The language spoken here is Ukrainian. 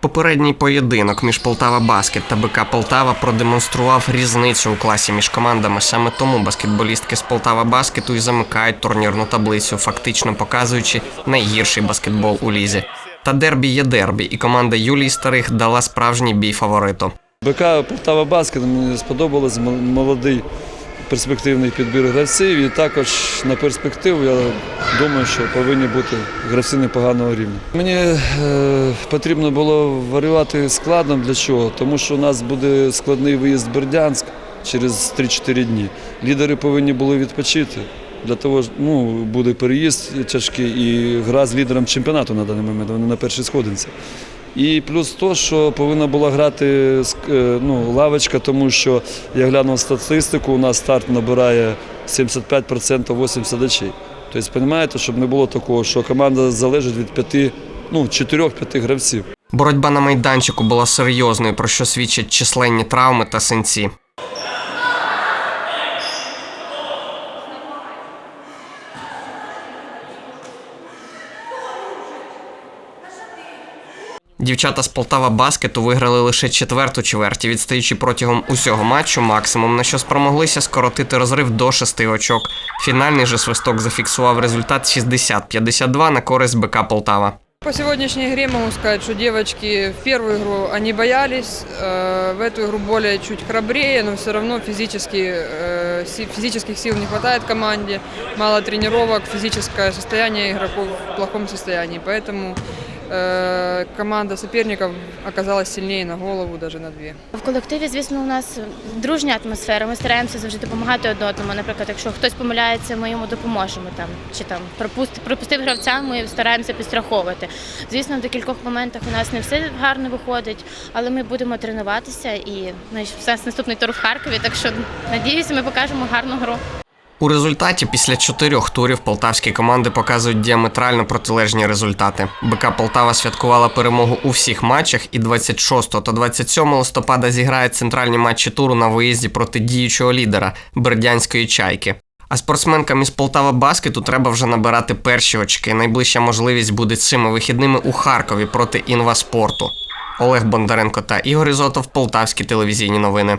Попередній поєдинок між Полтава Баскет та БК Полтава продемонстрував різницю у класі між командами. Саме тому баскетболістки з Полтава Баскету і замикають турнірну таблицю, фактично показуючи найгірший баскетбол у лізі. Та дербі є дербі, і команда Юлії Старих дала справжній бій фавориту. БК Полтава Баскет мені сподобалось молодий перспективний підбір гравців. І також на перспективу я думаю, що повинні бути гравці непоганого рівня. Мені е, потрібно було варіювати складом для чого? Тому що у нас буде складний виїзд в Бердянськ через 3-4 дні. Лідери повинні були відпочити. Для того ну, буде переїзд тяжкий і гра з лідером чемпіонату на даний момент. Вони на першій сходинці. І плюс то, що повинна була грати е, ну, лавочка, тому що я глянув статистику, у нас старт набирає 75% 80 очей. Тобто, розумієте, щоб не було такого, що команда залежить від п'яти, ну, 4-5 гравців. Боротьба на майданчику була серйозною, про що свідчать численні травми та синці. Дівчата з Полтава Баскету виграли лише четверту чверті, відстаючи протягом усього матчу максимум, на що спромоглися скоротити розрив до шести очок. Фінальний же свисток зафіксував результат 60-52 на користь БК Полтава. По сегодняшней игре могу сказать, что девочки в первую игру они боялись, э, в эту игру более чуть храбрее, но все равно физически, э, си- физических сил не хватает команде, мало тренировок, физическое состояние игроков в плохом состоянии, поэтому э, команда соперников оказалась сильнее на голову, даже на две. В колективі, звісно, у нас дружня атмосфера. Ми стараємося завжди допомагати одне одному. Наприклад, якщо хтось помиляється, ми йому допоможемо там чи там пропуст, пропустив гравця, ми стараємося підстраховувати. Звісно, в декількох моментах у нас не все гарно виходить, але ми будемо тренуватися ну, і у нас наступний тур в Харкові. Так що надіюся, ми покажемо гарну гру. У результаті після чотирьох турів полтавські команди показують діаметрально протилежні результати. БК Полтава святкувала перемогу у всіх матчах, і 26 та 27 листопада зіграє центральні матчі туру на виїзді проти діючого лідера Бердянської чайки. А спортсменкам із Полтава Баскету треба вже набирати перші очки. Найближча можливість буде цими вихідними у Харкові проти інваспорту. Олег Бондаренко та Ігор Ізотов, Полтавські телевізійні новини.